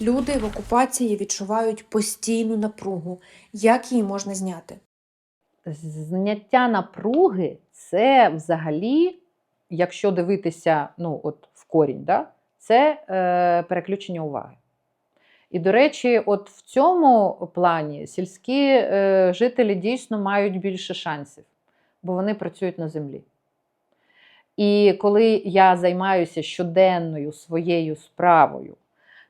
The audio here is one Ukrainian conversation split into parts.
Люди в окупації відчувають постійну напругу. Як її можна зняти? Зняття напруги це взагалі, якщо дивитися ну, от в корінь, да, це е, переключення уваги. І, до речі, от в цьому плані сільські е, жителі дійсно мають більше шансів, бо вони працюють на землі. І коли я займаюся щоденною своєю справою,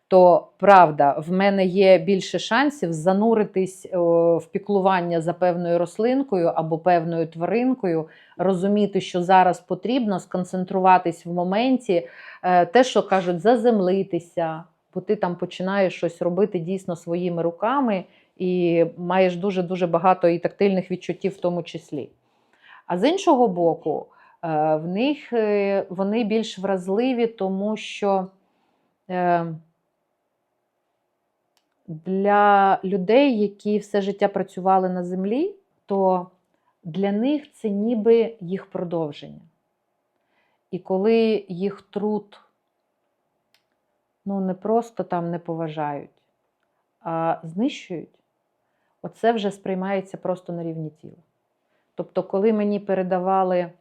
то правда, в мене є більше шансів зануритись в піклування за певною рослинкою або певною тваринкою, розуміти, що зараз потрібно, сконцентруватись в моменті, е, те, що кажуть, заземлитися, бо ти там починаєш щось робити дійсно своїми руками і маєш дуже-дуже багато і тактильних відчуттів в тому числі. А з іншого боку, е, в них е, вони більш вразливі, тому що. Для людей, які все життя працювали на землі, то для них це ніби їх продовження. І коли їх труд ну, не просто там не поважають, а знищують, оце вже сприймається просто на рівні тіла. Тобто, коли мені передавали е,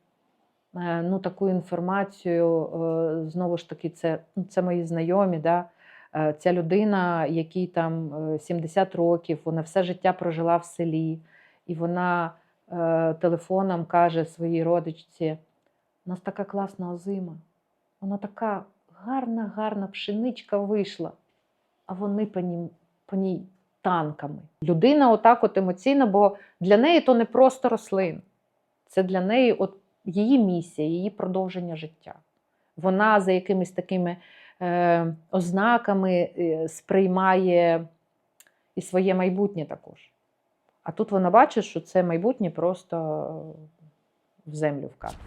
ну, таку інформацію, е, знову ж таки, це, це мої знайомі. Да? Е, Ця людина, якій там е, 70 років, вона все життя прожила в селі, і вона е, телефоном каже своїй родичці: у нас така класна озима, вона така гарна, гарна пшеничка вийшла, а вони по, нім, по ній танками. Людина отак от емоційно, бо для неї то не просто рослин, це для неї от її місія, її продовження життя. Вона за якимись такими е, ознаками е, сприймає і своє майбутнє також. А тут вона бачить, що це майбутнє просто в землю вкапує.